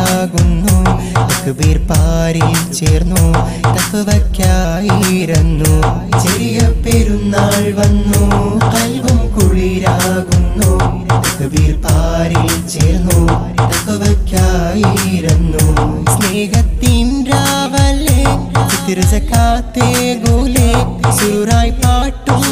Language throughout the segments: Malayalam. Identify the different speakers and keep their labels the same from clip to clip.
Speaker 1: ഉണ്ടാകുന്നു. തക്ബീർ പാരിൽ ചേർന്നു തക്വയ്ക്കായിരുന്നു ചെറിയ പെരുന്നാൾ വന്നു കൽവും കുളിരാകുന്നു. തക്ബീർ പാരിൽ ചേർന്നു തക്വയ്ക്കായിരുന്നു സ്നേഹത്തിൻ രാവലെ തിരുസക്കാത്തേ ഗോലെ സുറായി പാട്ടും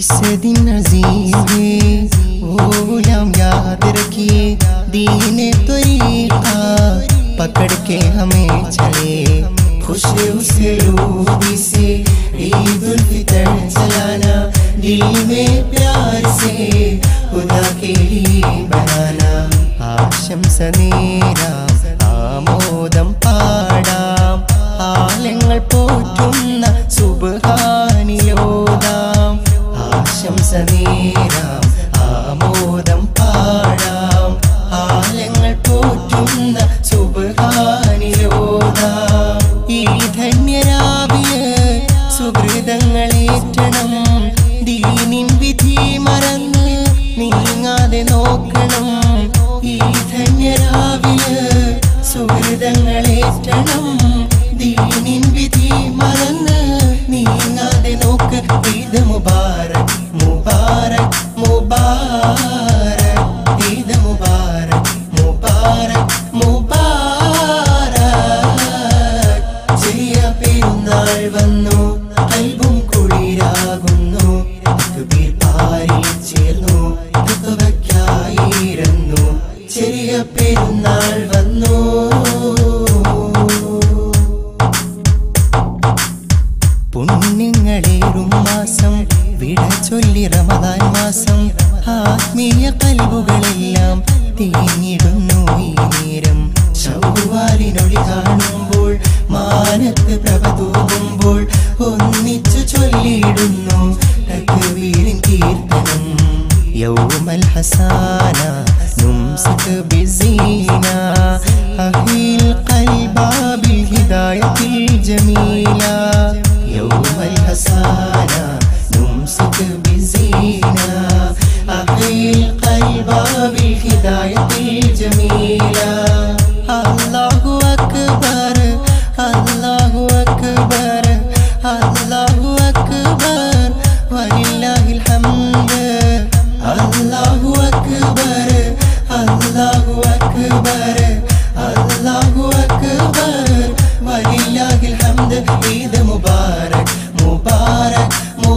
Speaker 1: इसे दिन अज़ीज़ वो गुलाम याद रखिए दीने तरीका पकड़ के हमें चले। खुश उस रूबी से ईद फितर चलाना, दिल में प्यार से, खुदा के लिए बनाना। आशम सनेरा, आमोदम നീങ്ങാതെ നോക്കണം. ഈ ധന്യരാവിയ സുഹൃതങ്ങളേറ്റണം. ദീനിൻ വിധി മറന്ന് നീങ്ങാതെ നോക്ക്. ഈദ് മുബാരക് മുബാരക് മുബാരക് ഈദ് മുബാരക് മുബാരക് മുബാരക് ചെയ്യ പെരുന്നാൾ വന്നു. ചൊല്ലി റമദാൻ മാസം ആത്മീയ കൽവുകളെല്ലാം തേങ്ങിടുന്നു ഈ നേരം. ചൗവാലിനൊളി കാണുമ്പോൾ മാനത്ത് പ്രഭ بزينة. أهل القلب بالهداية الجميلة. الله أكبر الله أكبر الله أكبر ولله الحمد. الله أكبر الله أكبر الله أكبر ولله الحمد. عيد مبارك.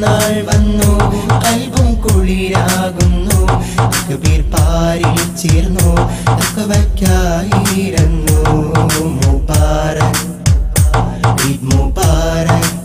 Speaker 1: പെരുന്നാൾ വന്നു കൽവും കുളിരാകുന്നു. തക്ബീർ പാരിൽ ചേർന്നു തക്കവയ്ക്കായിരുന്നു മുബാരക് ഈദ് മുബാരക്